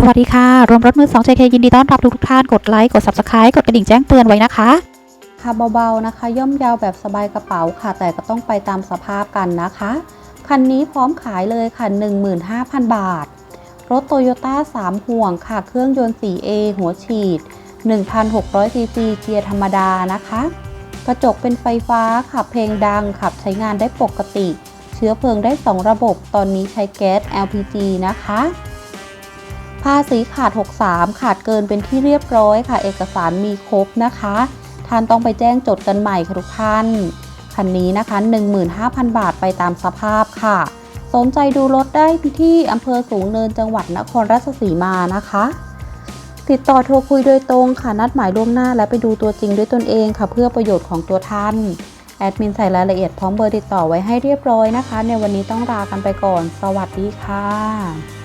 สวัสดีค่ะ รวมรถมือ2 JK ยินดีต้อนรับทุกท่าน กดไลค์ กด Subscribe กดกระดิ่งแจ้งเตือนไว้นะคะ ค่ะเบาๆนะคะ ย่อมยาวแบบสบายกระเป๋าค่ะ แต่ก็ต้องไปตามสภาพกันนะคะ คันนี้พร้อมขายเลยค่ะ 15,000 บาท รถโตโยต้า3ห่วงค่ะ เครื่องยนต์ 4A หัวฉีด 1,600 ซีซีเกียร์ธรรมดานะคะ กระจกเป็นไฟฟ้าขับเพลงดังขับใช้งานได้ปกติ เชื้อเพลิงได้ 2 ระบบ ตอนนี้ใช้แก๊ส LPG นะคะ ภาษีขาด 63 ขาดเกินเป็นที่เรียบร้อยค่ะ เอกสารมีครบนะคะ ท่านต้องไปแจ้งจดกันใหม่ค่ะทุกท่าน คันนี้นะคะ 15,000 บาทไปตามสภาพค่ะ สนใจดูรถได้ที่อำเภอสูงเนินจังหวัดนครราชสีมานะคะ ติดต่อโทรคุยโดยตรงค่ะ นัดหมายล่วงหน้าและไปดูตัวจริงด้วยตนเองค่ะ เพื่อประโยชน์ของตัวท่านแอดมินใส่รายละเอียดพร้อมเบอร์ติดต่อไว้ให้เรียบร้อยนะคะ ในวันนี้ต้องลากันไปก่อน สวัสดีค่ะ